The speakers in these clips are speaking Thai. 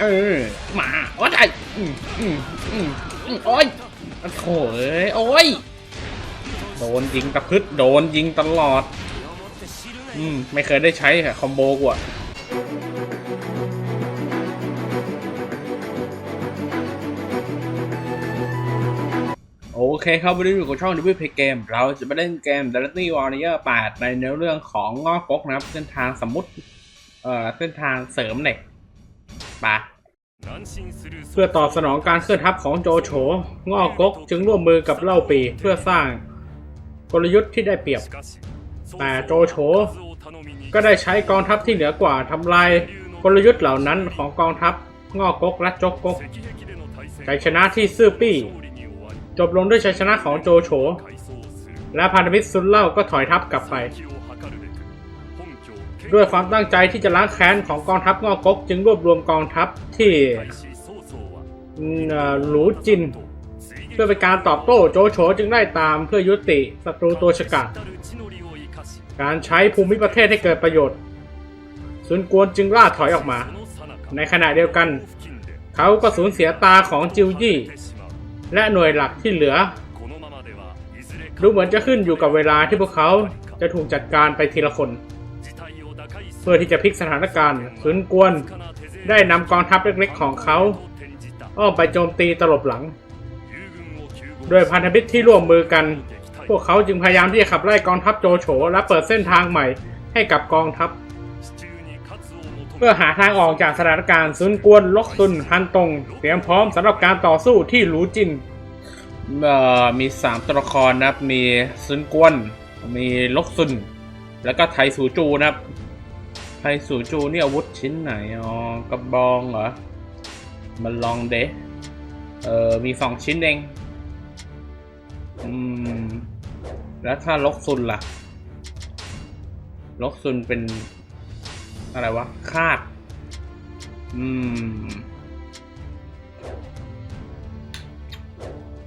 เออ มาโอ้ยอืมอืมอืมอืมโอ้ยโอ้ยโอ้ย โดนยิงตะพึดโดนยิงตลอด อืม ไม่เคยได้ใช้ค่ะคอมโบกูอะโอเคครับวันนี้อยู่กับช่อง w p Game เราจะไปเล่นเกม Destiny Warrior 8 ในเนื้อเรื่องของงอกกนะครับ เส้นทางสมมติ เอ่อ เส้นทางเสริมเหล็ก ปะเพื่อตอบสนองการเคลื่อนทัพของโจโฉงอกกจึงร่วมมือกับเล่าปีเพื่อสร้างกลยุทธ์ที่ได้เปรียบ แต่โจโฉก็ได้ใช้กองทัพที่เหนือกว่าทำลายกลยุทธ์เหล่านั้นของกองทัพงอกกและจกกกชัยชนะที่ซื่อปี้ จบลงด้วยชัยชนะของโจโฉและพันธมิตรซุนเล่าก็ถอยทัพกลับไป ด้วยความตั้งใจที่จะล้างแค้นของกองทัพงอกกจึงรวบรวมกองทัพที่หลูจิน เพื่อเป็นการตอบโต้โจโฉจึงได้ตามเพื่อยุติศัตรูตัวฉกาจการใช้ภูมิประเทศให้เกิดประโยชน์ซุนกวนจึงล่าถอยออกมา ในขณะเดียวกัน เขาก็สูญเสียตาของจิวยี่ และหน่วยหลักที่เหลือ ดูเหมือนจะขึ้นอยู่กับเวลาที่พวกเขาจะถูกจัดการไปทีละคน เพื่อที่จะพลิกสถานการณ์ซุนกวน ได้นำกองทัพเล็กๆของเขา อ้อมไปโจมตีตลบหลัง โดยพันธมิตรที่ร่วมมือกัน พวกเขาจึงพยายามที่จะขับไล่กองทัพโจโฉและเปิดเส้นทางใหม่ให้กับกองทัพ เพื่อหาทางออกจากสถานการณ์ซุนกวนลกซุนฮันตงเตรียมพร้อมสำหรับการต่อสู้ที่หลูจินเอ่อมีสามตัวละครนะครับ มีซุนกวน มีลกซุน แล้วก็ไทสูจูนะครับ ไทสูจูนี่อาวุธชิ้นไหน อ๋อ กระบองเหรอ มันลองเดะเออ มีสองชิ้นเอง อืม แล้วถ้าลกซุนล่ะ ลกซุนเป็น อะไรวะ คาด อืม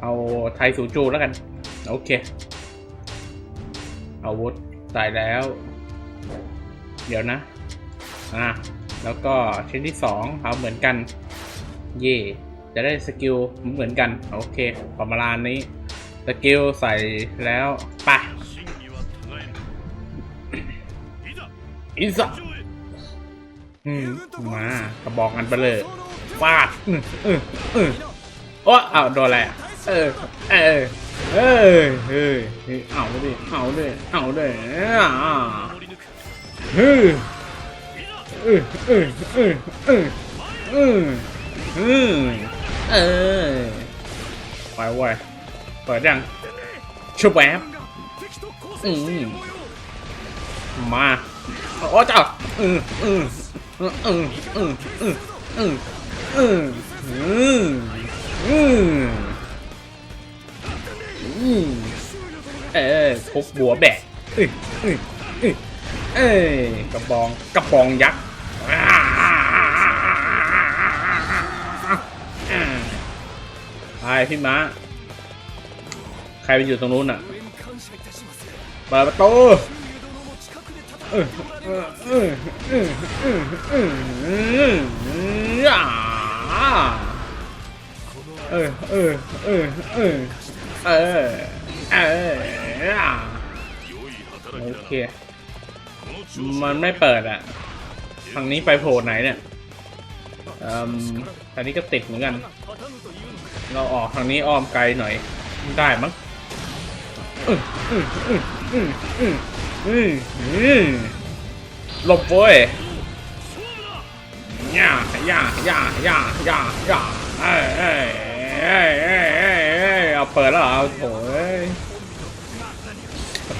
เอาไทยสูจูแล้วกัน โอเค อาวุธใส่แล้ว เดี๋ยวนะ อะแล้วก็ชิ้นที่สองเอาเหมือนกัน เย่จะได้สกิลเหมือนกัน โอเคประมาณนี้ สกิลใส่แล้วปะอิสะอืมมากระบอกกันไปเลยฟาดอืออืออือโอ้เอาโดนอะไรอะเออเออเออเฮ้ยเฮ้ยเอาดิเอาดิเอาดิอ่าเฮ้ย เออเออเออเออเออเออเออไปเว้ยเปิดยังชุบแวบอืมมาโอ้เจ้าอืมอืมอืมอืมอืมอืมอืมอืมอืมอืมอืมเออทุบบัวแบกเอ้ยเอ้ยเอ้ยเอ้ยกระบองกระบองยักษ์ ไปพี่ม้า ใครไปอยู่ตรงนู้นอะเปิดประตูเออเออเออเออเออเออเออโอเค มันไม่เปิดอะ ทางนี้ไปโผล่ไหนเนี่ยอืมทางนี้ก็ติดเหมือนกัน เราออกทางนี้อ้อมไกลหน่อยได้มั้งหลบเว้ยย่าย่าย่าย่าย่าย่าเอ้ยเอ้ยเอ้ยเอ้ยเอ้ยเอ้ยเอาเปิดแล้วเหรอโถเอ้ย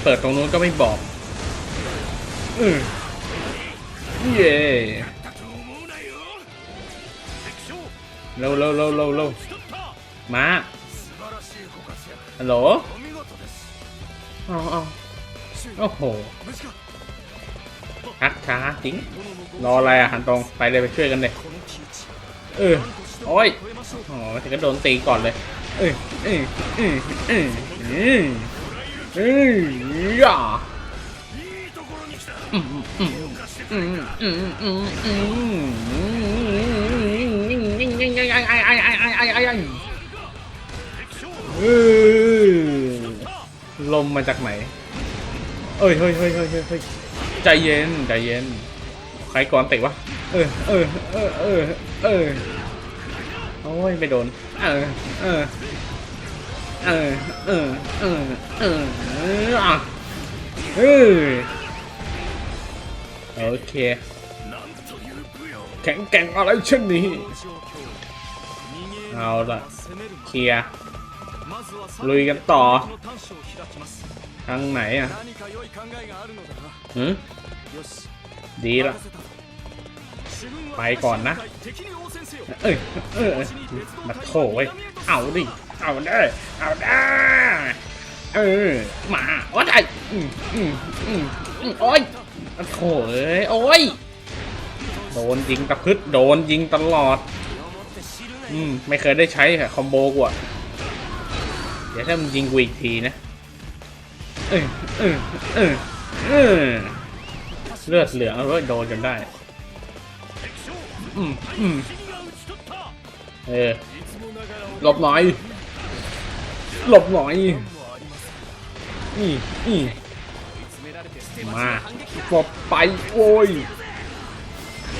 เปิดตรงนู้นก็ไม่บอกอือเย่เร็วเร็วเร็วเร็วเร็ว มาฮัลโหลเอาเอาโอ้โหฮักช้าจริง รออะไรอะหันตรงไปเลยไปช่วยกันเลยเออโอ้ยอ๋อถึงก็โดนตีก่อนเลย เออเออเออเออเออเออย่าอืม ลมมาจากไหน เอ้ยเฮ้ยเฮ้ยเฮ้ยเฮ้ยเฮ้ยใจเย็นใจเย็น ใครก่อนเตะวะ เออเออเออเออเออโอ้ยไม่โดน เออเออเออเออเออเออเออโอเคแข็งแกร่งอะไรเช่นนี้ เอาละเคลียร์ ลุยกันต่อ ทางไหนอะหืมดีละไปก่อนนะ เอ้ยเออมาโถเว้ยเอาดิ เอาได้เอาได้เออ มาว่าได้อืมอืมอืมอืมโอ้ยมาโถเอ้ย โอ้ย โดนยิงตะพึดโดนยิงตลอด อืม ไม่เคยได้ใช้ค่ะคอมโบกูอะ เดี๋ยวถ้ามึงยิงกูอีกทีนะเออเออเออเออเลือดเหลืองเว้โดนจนได้อืมอืมเออหลบหน่อยหลบหน่อยนี่นี่มาหลบไปโอ้ย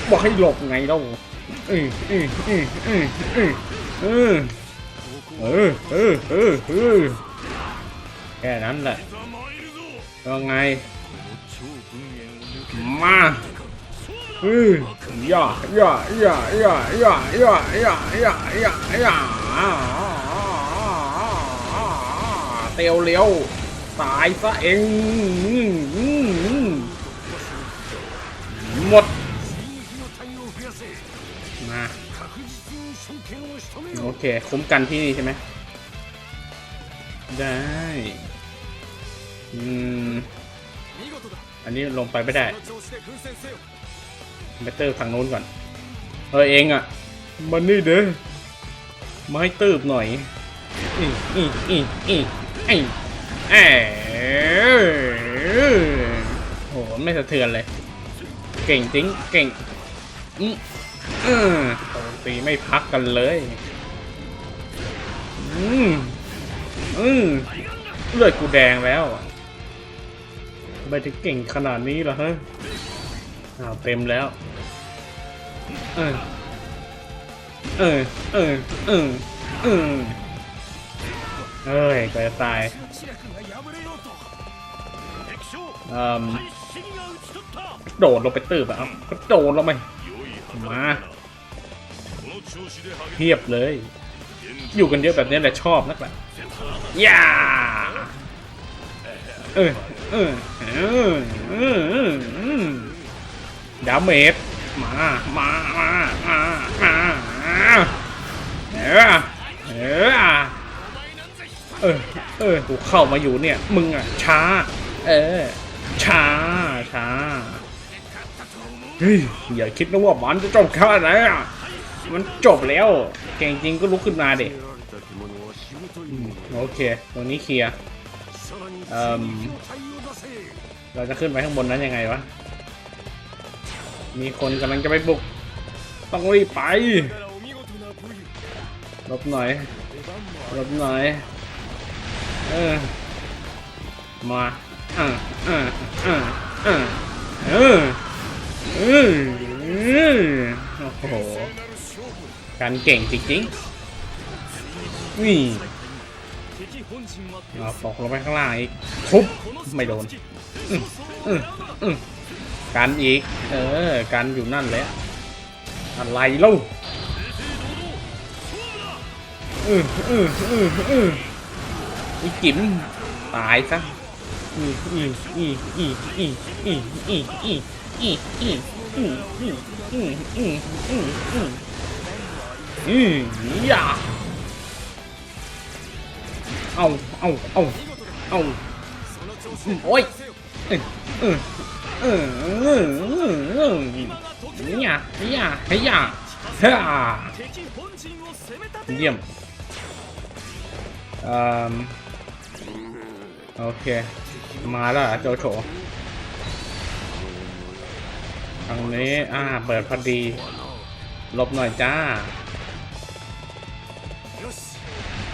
บอกให้หลบไงเล่าเออเออเออเออเออ เออเออเออเออเออแค่นั้นแหละว่าไง โอเค คุ้มกันที่นี่ใช่ไหม ได้ อืม อันนี้ลงไปไม่ได้ไปเตอร์ทางโน้นก่อน เออเองอะ มันนี่เด้อมาให้ตืบหน่อยอีอีอีอีไอ้แอโหไม่สะเทือนเลย เก่งจริง เก่งอืมอืมตีไม่พักกันเลย อืมอืมเลือดกูแดงแล้วทำไมถึงเก่งขนาดนี้ล่ะฮะอ้าวเต็มแล้ว เออ เออ เออ เออ เออเอ้ยก็จะตายอืมโดดลงไปตืบอะก็โดดลงไปมาเทียบเลย อยู่กันเยอะแบบนี้แหละชอบนักแหละย่าเออเออเออเออเออดาเมจมามามามามาเออเออเออเออกูเข้ามาอยู่เนี่ย มึงอะช้า เออ ช้าช้าเฮ้ยอย่าคิดนะว่ามันจะจบแค่ไหนอะมันจบแล้ว เก่งจริงก็ลุกขึ้นมาเด็โอเค ตรงนี้เคลียร์เอ่มเราจะขึ้นไปข้างบนนั้นยังไงวะ มีคนกำลังจะไปบุก ต้องรีบไปหลบหน่อยหลบหน่อย เออ มาเออเออเออเออเอออืมอืมโอ้โห การเก่งจริงๆนี่เอาตกลงไปข้างล่างอีกทุบไม่โดนกันอีก เออ กันอยู่นั่นแหละอะไรเล่าอืมอืมอืมอืมอีจิ๋มตายซะอืมอืมอืมอืมอืมอืมอืมอืมอืมอืมอืมอืมอืมอืม อืมอย่าเอาเอาเอาเอาอืมโอ้ยเออเออเออเออเอออย่าอย่าย่าฮ่าเยี่ยมอืมโอเค มาแล้วโจโฉทางนี้ อ่า เปิดพอดี ลบหน่อยจ้า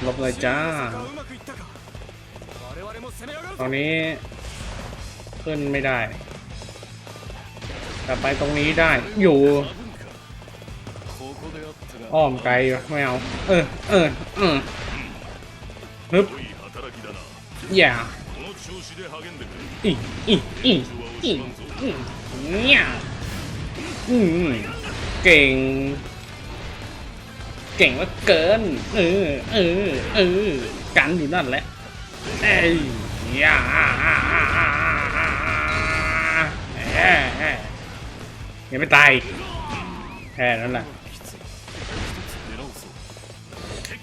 ลบเลยจ้าตอนนี้ขึ้นไม่ได้ แต่ไปตรงนี้ได้อยู่อ้อมไกลไม่เอา เออ เออ เออฮึบอย่าอีอีอีอีอีนี่ยอืมเก่ง เก่งว่าเกิน เออ เออ เออ กันอยู่นั่นแหละ เอ้ยยายังไม่ตายแค่นั้นแหละ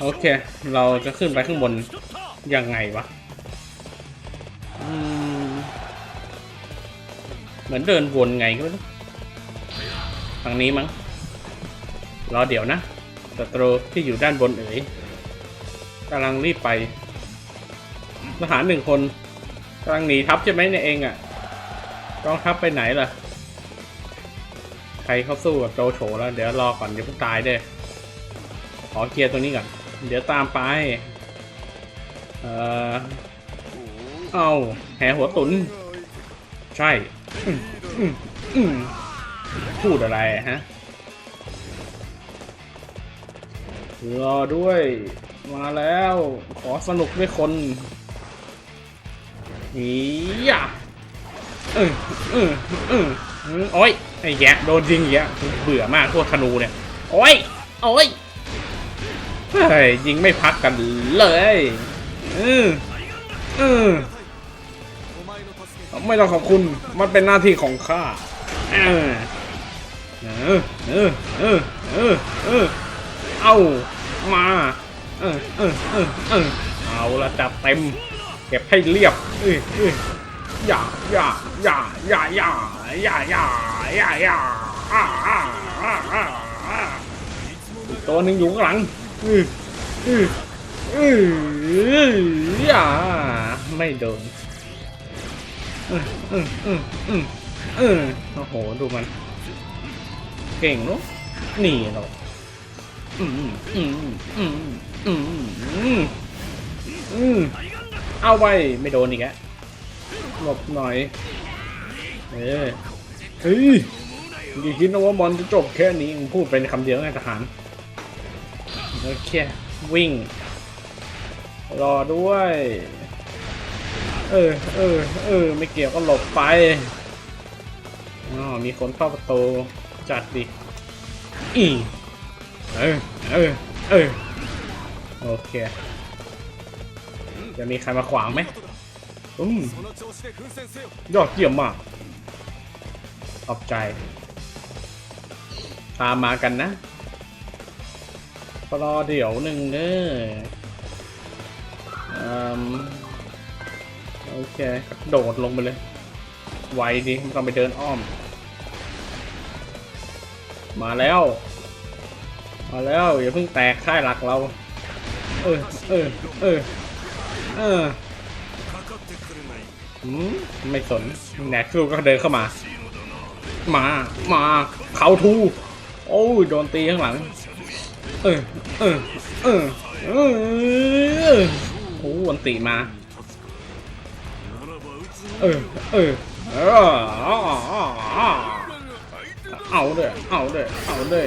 โอเค เราจะขึ้นไปข้างบนยังไงวะเหมือนเดินวนไงก็ฝั่งนี้มั้งรอเดี๋ยวนะ ศัตรูที่อยู่ด้านบนเอ๋ยกำลังรีบไปทหารหนึ่งคนกำลังหนีทัพใช่ไหมเนี่ยเองอะ่ะกองทัพไปไหนล่ะ ใครเข้าสู้กับโจโฉแล้วเดี๋ยวรอก่อนเดี๋ยวเพิ่งตายเด้ขอเคลียร์ตัวนี้ก่อนเดี๋ยวตามไป เอ่อเอาแหหัวตุน ใช่พูดอะไรฮะ รอด้วย มาแล้ว ขอสนุกด้วยคนนี่ยะเออเออเออโอ้ยไอ้แยะโดนยิงแยะเบื่อมากพวกธนูเนี่ย โอ้ย โอ้ยเฮ้ยยิงไม่พักกันเลยเออเออไม่ต้องขอบคุณมันเป็นหน้าที่ของข้าเออเออเออเออเออ เออเอามา เออเออเออเออเอาละจัดเต็ม เก็บให้เรียบเออเอออย่าอย่าอย่าอย่าอย่าอย่าอย่าอย่าอย่าอ่าอ่าอ่าอ่าอ่าตัวหนึ่งอยู่ข้างหลังเออเออเอออย่าไม่โดนเออเออเออเออเอโอ้โห ดูมัน เก่งเนอะนี่เรา เอาไว้ไม่โดนอีกแล้วหลบหน่อย เออเฮ้ยอย่าคิดนะว่าบอลจะจบแค่นี้พูดเป็นคำเดียวไงทหารโอเควิ่ง รอด้วย เออเออเออไม่เกี่ยวก็หลบไปอ๋อมีคนเข้าประตูจัดดิอี เออ เออ เออ โอเค จะมีใครมาขวางไหมอืมยอดเยี่ยมมาก ขอบใจ ตามมากันนะรอเดี๋ยวหนึ่งเด้อโอเคกระโดดลงไปเลย ไวดีไม่ต้องไปเดินอ้อม มาแล้ว มาแล้ว อย่าเพิ่งแตกค่ายหลักเรา เออ เออ เออ เออหืมไม่สนแนกชูก็เดินเข้ามา มา มาเขาทู โอ้ยโดนตีข้างหลัง เออ เออ เออ เออ โอ้วันตีมา เออ เออ เออ เอาเด้อเอาเด้อเอาเด้อ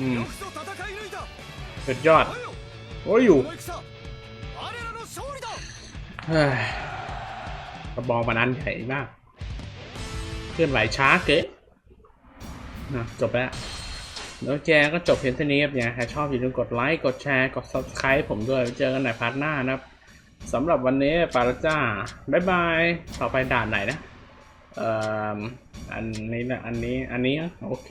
อืมสุดยอด โอ้ยอยู่กระบองมันอันใหญ่มากเคลื่อนไหวช้าเก๊ะนะจบแล้วแล้วแจก็จบเพียงเท่านี้ครับเนี่ยชอบอย่าลืมกดไลค์ กดแชร์ กด subscribe ผมด้วยเจอกันในพาร์ทหน้านะครับสำหรับวันนี้ปาลจ้าบ๊ายบาย ต่อไปด่านไหนนะ เอ่อ อันนี้นะ อันนี้ อันนี้ โอเค